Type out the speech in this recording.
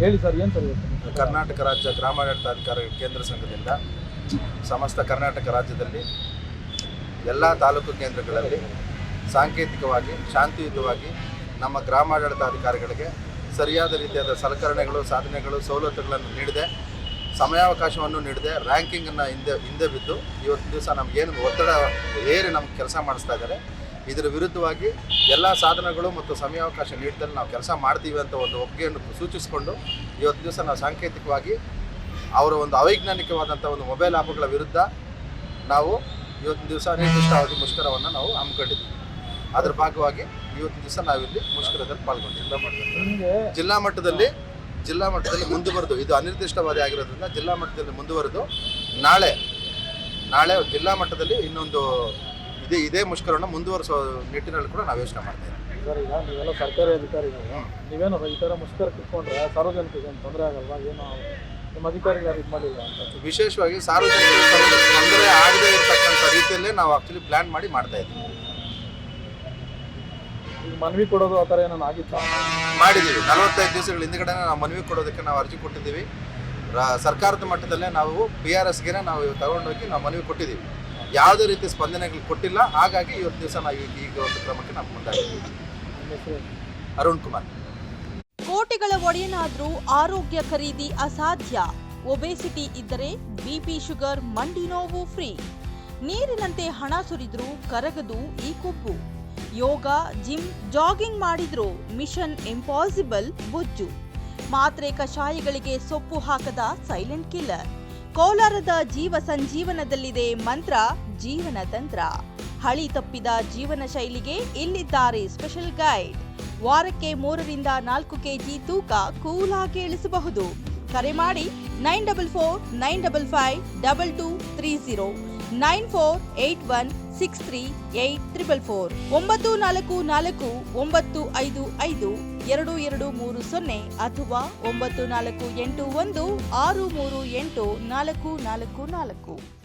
ಹೇಳಿ ಸರ್, ಏನು ಸರ್ ಕರ್ನಾಟಕ ರಾಜ್ಯ ಗ್ರಾಮಾಡಳಿತಾಧಿಕಾರಿ ಕೇಂದ್ರ ಸಂಘದಿಂದ ಸಮಸ್ತ ಕರ್ನಾಟಕ ರಾಜ್ಯದಲ್ಲಿ ಎಲ್ಲ ತಾಲೂಕು ಕೇಂದ್ರಗಳಲ್ಲಿ ಸಾಂಕೇತಿಕವಾಗಿ, ಶಾಂತಿಯುತವಾಗಿ ನಮ್ಮ ಗ್ರಾಮಾಡಳಿತಾಧಿಕಾರಿಗಳಿಗೆ ಸರಿಯಾದ ರೀತಿಯಾದ ಸಲಕರಣೆಗಳು, ಸಾಧನೆಗಳು, ಸವಲತ್ತುಗಳನ್ನು ನೀಡದೆ. ಸಮಯಾವಕಾಶವನ್ನು ನೀಡದೆ. ರ್ಯಾಂಕಿಂಗನ್ನು ಹಿಂದೆ ಹಿಂದೆ ಬಿದ್ದು ಇವತ್ತು ದಿವಸ ನಮಗೇನು ಒತ್ತಡ ಏರಿ ನಮ್ಗೆ ಕೆಲಸ ಮಾಡಿಸ್ತಾ ಇದ್ದಾರೆ. ಇದರ ವಿರುದ್ಧವಾಗಿ ಎಲ್ಲ ಸಾಧನಗಳು ಮತ್ತು ಸಮಯಾವಕಾಶ ನೀಡಿದಲ್ಲಿ ನಾವು ಕೆಲಸ ಮಾಡ್ತೀವಿ ಅಂತ ಒಂದು ಒಪ್ಪಿಗೆಯನ್ನು ಸೂಚಿಸಿಕೊಂಡು ಇವತ್ತು ದಿವಸ ನಾವು ಸಾಂಕೇತಿಕವಾಗಿ ಅವರ ಒಂದು ಅವೈಜ್ಞಾನಿಕವಾದಂಥ ಒಂದು ಮೊಬೈಲ್ ಆ್ಯಪ್ಗಳ ವಿರುದ್ಧ ನಾವು ಇವತ್ತು ದಿವಸ ನಿರ್ದಿಷ್ಟವಾಗಿ ಮುಷ್ಕರವನ್ನು ನಾವು ಹಮ್ಮಿಕೊಂಡಿದ್ದೀವಿ. ಅದರ ಭಾಗವಾಗಿ ಇವತ್ತು ದಿವಸ ನಾವಿಲ್ಲಿ ಮುಷ್ಕರದಲ್ಲಿ ಪಾಲ್ಗೊಂಡಿದ್ದೀವಿ. ಮಟ್ಟದಲ್ಲಿ ಜಿಲ್ಲಾ ಮಟ್ಟದಲ್ಲಿ ಜಿಲ್ಲಾ ಮಟ್ಟದಲ್ಲಿ ಮುಂದುವರೆದು, ಇದು ಅನಿರ್ದಿಷ್ಟವಾದಿ ಆಗಿರೋದ್ರಿಂದ ಜಿಲ್ಲಾ ಮಟ್ಟದಲ್ಲಿ ಮುಂದುವರೆದು ನಾಳೆ ನಾಳೆ ಜಿಲ್ಲಾ ಮಟ್ಟದಲ್ಲಿ ಇನ್ನೊಂದು ಇದೇ ಇದೇ ಮುಷ್ಕರವನ್ನು ಮುಂದುವರಿಸೋ ನಿಟ್ಟಿನಲ್ಲಿ ಕೂಡ ನಾವು ಯೋಚನೆ ಮಾಡ್ತಾ ಇದ್ದೀವಿ. ಸರ್ ಈಗ ನೀವೆಲ್ಲ ಸರ್ಕಾರಿ ಅಧಿಕಾರಿಗಳು. ನೀವೇನು ಈ ಥರ ಮುಷ್ಕರ ಕಿತ್ಕೊಂಡ್ರೆ ಸಾರ್ವಜನಿಕರಿಗೆ ಏನು ತೊಂದರೆ ಆಗಲ್ವಾ? ಏನು ನಿಮ್ಮ ಅಧಿಕಾರಿಗಳು ಯಾರು ಇದು ಮಾಡಿಲ್ಲ ಅಂತ? ವಿಶೇಷವಾಗಿ ಸಾರ್ವಜನಿಕರು ತೊಂದರೆ- ಆಗದೇ ಇರತಕ್ಕಂಥ ರೀತಿಯಲ್ಲೇ ನಾವು ಆಕ್ಚುಲಿ ಪ್ಲಾನ್ ಮಾಡಿ ಮಾಡ್ತಾ ಇದ್ದೀವಿ. ಈಗ ಮನವಿ ಕೊಡೋದು ಆ ಥರ ಏನೋ ಆಗಿತ್ತು? ಮಾಡಿದ್ದೀವಿ. ನಲವತ್ತೈದು ದಿವಸಗಳ ಹಿಂದ್ಗಡೆ ನಾವು ಮನವಿ ಕೊಡೋದಕ್ಕೆ ನಾವು ಅರ್ಜಿ ಕೊಟ್ಟಿದ್ದೀವಿ. ರಾ- ಸರ್ಕಾರದ ಮಟ್ಟದಲ್ಲೇ ನಾವು ಬಿ ಆರ್ ಎಸ್ಗೆ ನಾವು ತಗೊಂಡೋಗಿ ನಾವು ಮನವಿ ಕೊಟ್ಟಿದ್ದೀವಿ. ಯಾವುದೇ ರೀತಿ ಸ್ಪಂದನೆಗಳು ಕೊಟ್ಟಿಲ್ಲ. ಹಾಗಾಗಿ ಇವತ್ತು ದಿವಸ ನಾವು ಈಗ ಒಂದು ಕ್ರಮಕ್ಕೆ ನಾವು ಮುಂದಾಗಿದ್ದೀವಿ? ಅರುಣ್ ಕುಮಾರ್. ಕೋಟಿಗಳ ಒಡೆಯನಾದ್ರೂ ಆರೋಗ್ಯ ಖರೀದಿ ಅಸಾಧ್ಯ. ಒಬೆಸಿಟಿ ಇದ್ದರೆ ಬಿಪಿ ಶುಗರ್ ಮಂಡಿ ನೋವು ಫ್ರೀ. ನೀರಿನಂತೆ ಹಣ ಸುರಿದ್ರೂ ಕರಗದು ಈ ಕೊಬ್ಬು. ಯೋಗ ಜಿಮ್ ಜಾಗಿಂಗ್ ಮಾಡಿದ್ರು ಮಿಷನ್ ಇಂಪಾಸಿಬಲ್ ಬೊಜ್ಜು. ಮಾತ್ರೆ ಕಷಾಯಗಳಿಗೆ ಸೊಪ್ಪು ಹಾಕದ ಸೈಲೆಂಟ್ ಕಿಲ್ಲರ್. ಕೋಲಾರದ ಜೀವ ಸಂಜೀವನದಲ್ಲಿದೆ ಮಂತ್ರ, ಜೀವನ ತಂತ್ರ. ಹಳಿ ತಪ್ಪಿದ ಜೀವನ ಶೈಲಿಗೆ ಇಲ್ಲಿದ್ದಾರೆ ಸ್ಪೆಷಲ್ ಗೈಡ್ ವಾರಕ್ಕೆ ಮೂರರಿಂದ ನಾಲ್ಕು ಕೆಜಿ ತೂಕ ಕೂಲಾಗಿ ಇಳಿಸಬಹುದು. ಕರೆ ಮಾಡಿ nine double four, nine double five, double two, three zero. Nine four eight one six three eight triple four. ಒಂಬತ್ತು ನಾಲ್ಕು ನಾಲ್ಕು ಒಂಬತ್ತು ಐದು ಐದು ಎರಡು ಎರಡು ಮೂರು ಸೊನ್ನೆ ಅಥವಾ ಒಂಬತ್ತು ನಾಲ್ಕು ಎಂಟು ಒಂದು ಆರು ಮೂರು ಎಂಟು ನಾಲ್ಕು ನಾಲ್ಕು ನಾಲ್ಕು.